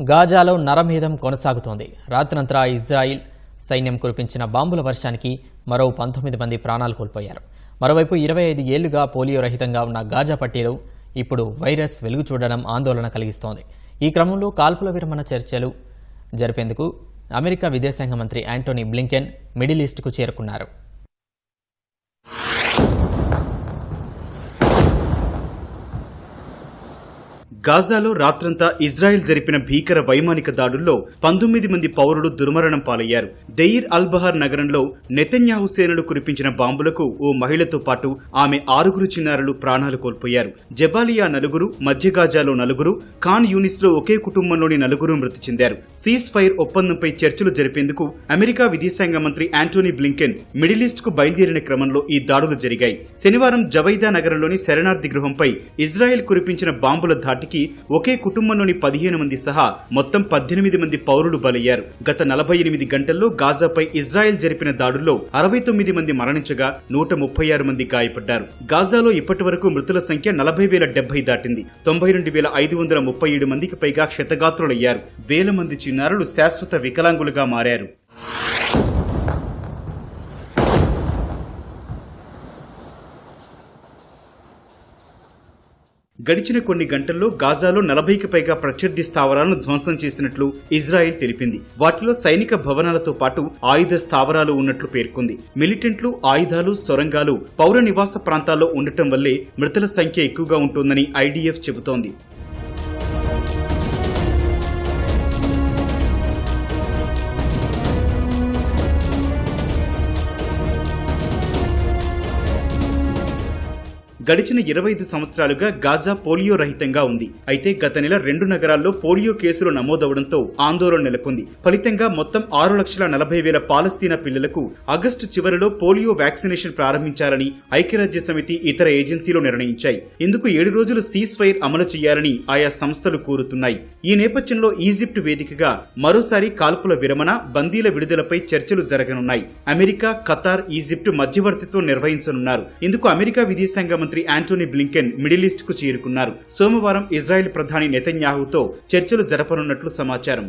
గాజాలో నరమేధం కొనసాగుతోంది. రాత్రంతా ఇజ్రాయిల్ సైన్యం కురిపించిన బాంబుల వర్షానికి మరో పంతొమ్మిది మంది ప్రాణాలు కోల్పోయారు. మరోవైపు ఇరవై ఐదు ఏళ్ళుగా పోలియో రహితంగా ఉన్న గాజా పట్టీలో ఇప్పుడు వైరస్ వెలుగు చూడడం ఆందోళన కలిగిస్తోంది. ఈ క్రమంలో కాల్పుల విరమణ చర్చలు జరిపేందుకు అమెరికా విదేశాంగ మంత్రి యాంటోనీ బ్లింకెన్ మిడిల్ ఈస్ట్కు చేరుకున్నారు. గాజాలో రాత్రంతా ఇజ్రాయెల్ జరిపిన భీకర వైమానిక దాడుల్లో పంతొమ్మిది మంది పౌరులు దుర్మరణం పాలయ్యారు. దెయిర్ అల్ బహార్ నగరంలో నెతన్యాహు సేనలు కురిపించిన బాంబులకు ఓ మహిళతో పాటు ఆమె ఆరుగురు చిన్నారులు ప్రాణాలు కోల్పోయారు. జబాలియా నలుగురు మధ్య గాజాలో నలుగురు ఖాన్ యూనిస్లో ఒకే కుటుంబంలోని నలుగురు మృతి చెందారు. సీజ్ ఫైర్ ఒప్పందంపై చర్చలు జరిపేందుకు అమెరికా విదేశాంగ మంత్రి యాంటోనీ బ్లింకెన్ మిడిల్ ఈస్ట్కు బయలుదేరిన క్రమంలో ఈ దాడులు జరిగాయి. శనివారం జవైదా నగరంలోని శరణార్థి గృహంపై ఇజ్రాయెల్ కురిపించిన బాంబుల ధాటికి ఒకే కుటుంబంలోని పదిహేను మంది సహా మొత్తం పద్దెనిమిది మంది పౌరులు బలయ్యారు. గత నలభై ఎనిమిది గంటల్లో గాజాపై ఇజ్రాయెల్ జరిపిన దాడుల్లో అరవై తొమ్మిది మంది మరణించగా నూట ముప్పై ఆరు మంది గాయపడ్డారు. గాజాలో ఇప్పటి వరకు మృతుల సంఖ్య నలభై వేల డెబ్బై దాటింది. తొంభై రెండు వేల ఐదు వందల ముప్పై ఏడు మందికి పైగా క్షతగాత్రులయ్యారు. వేల మంది చిన్నారులు శాశ్వత వికలాంగులుగా మారారు. గడిచిన కొన్ని గంటల్లో గాజాలో నలభైకి పైగా ప్రత్యర్థి స్థావరాలను ధ్వంసం చేసినట్లు ఇజ్రాయెల్ తెలిపింది. వాటిలో సైనిక భవనాలతో పాటు ఆయుధ స్థావరాలు ఉన్నట్లు పేర్కొంది. మిలిటెంట్లు ఆయుధాలు సొరంగాలు పౌర నివాస ప్రాంతాల్లో ఉండటం వల్లే మృతుల సంఖ్య ఎక్కువగా ఉంటుందని ఐడీఎఫ్ చెబుతోంది. గడిచిన ఇరవై ఐదు సంవత్సరాలుగా గాజా పోలియో రహితంగా ఉంది. అయితే గత నెల రెండు నగరాల్లో పోలియో కేసులు నమోదవడంతో ఆందోళన నెలకొంది. ఫలితంగా మొత్తం ఆరు లక్షల నలభై వేల పాలస్తీనా పిల్లలకు ఆగస్టు చివరిలో పోలియో వ్యాక్సినేషన్ ప్రారంభించాలని ఐక్యరాజ్య సమితి ఇతర ఏజెన్సీలు నిర్ణయించాయి. ఇందుకు ఏడు రోజులు సీజ్ ఫైర్ అమలు చేయాలని ఆయా సంస్థలు కోరుతున్నాయి. ఈ నేపథ్యంలో ఈజిప్ట్ వేదికగా మరోసారి కాల్పుల విరమణ బందీల విడుదలపై చర్చలు జరగనున్నాయి. అమెరికా ఖతార్ ఈజిప్ట్ మధ్యవర్తిత్వం నిర్వహించనున్నారు. ఇందుకు అమెరికా విదేశాంగ మంత్రి యాంటోనీ బ్లింకెన్ మిడిల్ ఈస్ట్కు చేరుకున్నారు. సోమవారం ఇజ్రాయెల్ ప్రధాని నెతన్యాహుతో చర్చలు జరపనున్నట్లు సమాచారం.